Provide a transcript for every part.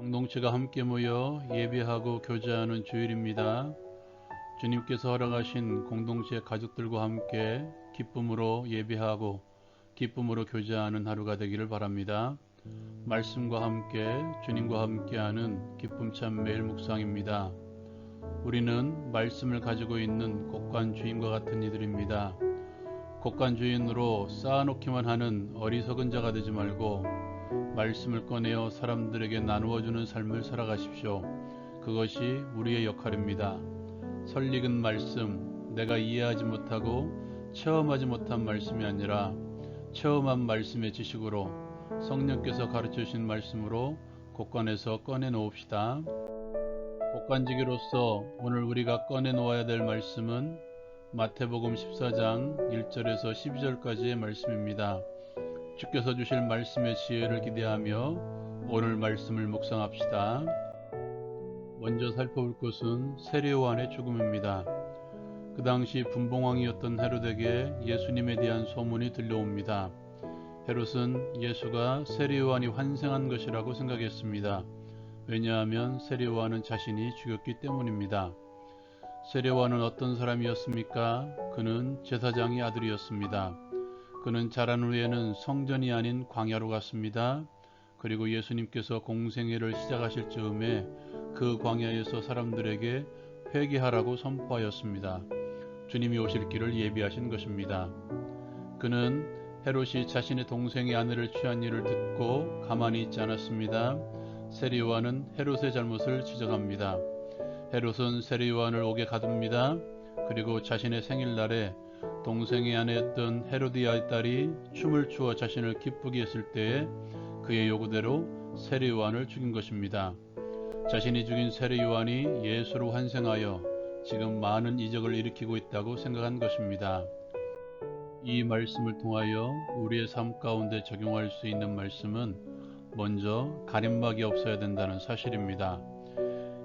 공동체가 함께 모여 예배하고 교제하는 주일입니다. 주님께서 허락하신 공동체 가족들과 함께 기쁨으로 예배하고 기쁨으로 교제하는 하루가 되기를 바랍니다. 말씀과 함께 주님과 함께하는 기쁨 참 매일 묵상입니다. 우리는 말씀을 가지고 있는 곡간 주인과 같은 이들입니다. 곡간 주인으로 쌓아놓기만 하는 어리석은 자가 되지 말고 말씀을 꺼내어 사람들에게 나누어 주는 삶을 살아가십시오. 그것이 우리의 역할입니다. 설익은 말씀, 내가 이해하지 못하고 체험하지 못한 말씀이 아니라 체험한 말씀의 지식으로 성령께서 가르쳐 주신 말씀으로 곡간에서 꺼내 놓읍시다. 곡간지기로서 오늘 우리가 꺼내 놓아야 될 말씀은 마태복음 14장 1절에서 12절까지의 말씀입니다. 주께서 주실 말씀의 지혜를 기대하며 오늘 말씀을 묵상합시다. 먼저 살펴볼 것은 세례요한의 죽음입니다. 그 당시 분봉왕이었던 헤롯에게 예수님에 대한 소문이 들려옵니다. 헤롯은 예수가 세례요한이 환생한 것이라고 생각했습니다. 왜냐하면 세례요한은 자신이 죽였기 때문입니다. 세례요한은 어떤 사람이었습니까? 그는 제사장의 아들이었습니다. 그는 자란 후에는 성전이 아닌 광야로 갔습니다. 그리고 예수님께서 공생애를 시작하실 즈음에 그 광야에서 사람들에게 회개하라고 선포하였습니다. 주님이 오실 길을 예비하신 것입니다. 그는 헤롯이 자신의 동생의 아내를 취한 일을 듣고 가만히 있지 않았습니다. 세리요한은 헤롯의 잘못을 지적합니다. 헤롯은 세리요한을 옥에 가둡니다. 그리고 자신의 생일날에 동생의 아내였던 헤로디아의 딸이 춤을 추어 자신을 기쁘게 했을 때에 그의 요구대로 세례 요한을 죽인 것입니다. 자신이 죽인 세례 요한이 예수로 환생하여 지금 많은 이적을 일으키고 있다고 생각한 것입니다. 이 말씀을 통하여 우리의 삶 가운데 적용할 수 있는 말씀은 먼저 가림막이 없어야 된다는 사실입니다.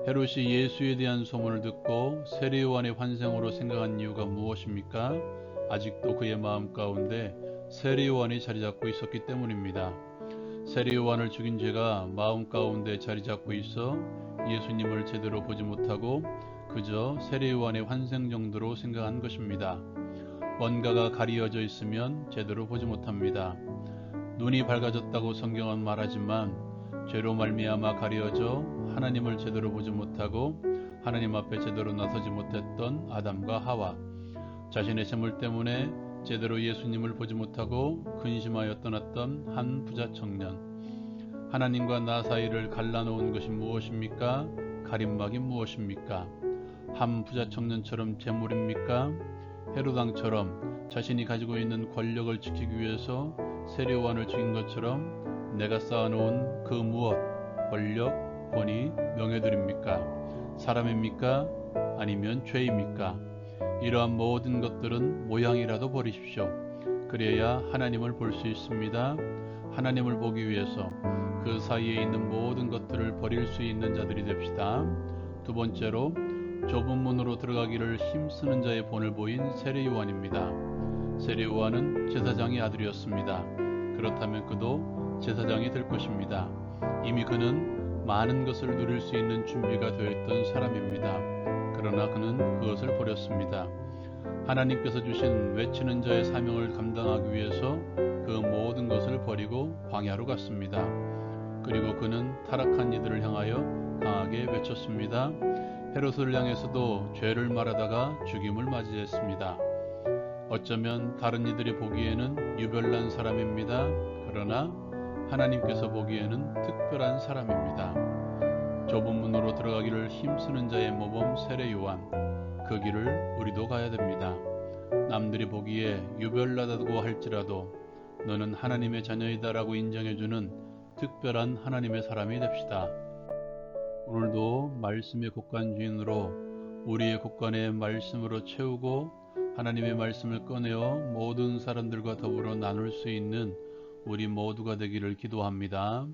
헤롯이 예수에 대한 소문을 듣고 세례 요한의 환생으로 생각한 이유가 무엇입니까? 아직도 그의 마음 가운데 세례요한이 자리 잡고 있었기 때문입니다. 세례요한을 죽인 죄가 마음 가운데 자리 잡고 있어 예수님을 제대로 보지 못하고 그저 세례요한의 환생 정도로 생각한 것입니다. 뭔가가 가리어져 있으면 제대로 보지 못합니다. 눈이 밝아졌다고 성경은 말하지만 죄로 말미암아 가리어져 하나님을 제대로 보지 못하고 하나님 앞에 제대로 나서지 못했던 아담과 하와 자신의 재물 때문에 제대로 예수님을 보지 못하고 근심하여 떠났던 한 부자 청년 하나님과 나 사이를 갈라놓은 것이 무엇입니까? 가림막이 무엇입니까? 한 부자 청년처럼 재물입니까? 헤로당처럼 자신이 가지고 있는 권력을 지키기 위해서 세례요한을 죽인 것처럼 내가 쌓아놓은 그 무엇, 권력, 권위, 명예들입니까? 사람입니까? 아니면 죄입니까? 이러한 모든 것들은 모양이라도 버리십시오. 그래야 하나님을 볼 수 있습니다. 하나님을 보기 위해서 그 사이에 있는 모든 것들을 버릴 수 있는 자들이 됩시다. 두 번째로 좁은 문으로 들어가기를 힘쓰는 자의 본을 보인 세례요한입니다. 세례요한은 제사장의 아들이었습니다. 그렇다면 그도 제사장이 될 것입니다. 이미 그는 많은 것을 누릴 수 있는 준비가 되어 있던 사람입니다. 그러나 그는 그것을 버렸습니다. 하나님께서 주신 외치는 자의 사명을 감당하기 위해서 그 모든 것을 버리고 광야로 갔습니다. 그리고 그는 타락한 이들을 향하여 강하게 외쳤습니다. 헤롯을 향해서도 죄를 말하다가 죽임을 맞이했습니다. 어쩌면 다른 이들이 보기에는 유별난 사람입니다. 그러나 하나님께서 보기에는 특별한 사람입니다. 좁은 문으로 들어가기를 힘쓰는 자의 모범 세례 요한 그 길을 우리도 가야 됩니다. 남들이 보기에 유별나다고 할지라도 너는 하나님의 자녀이다라고 인정해주는 특별한 하나님의 사람이 됩시다. 오늘도 말씀의 곡간 주인으로 우리의 곡간에 말씀으로 채우고 하나님의 말씀을 꺼내어 모든 사람들과 더불어 나눌 수 있는 우리 모두가 되기를 기도합니다.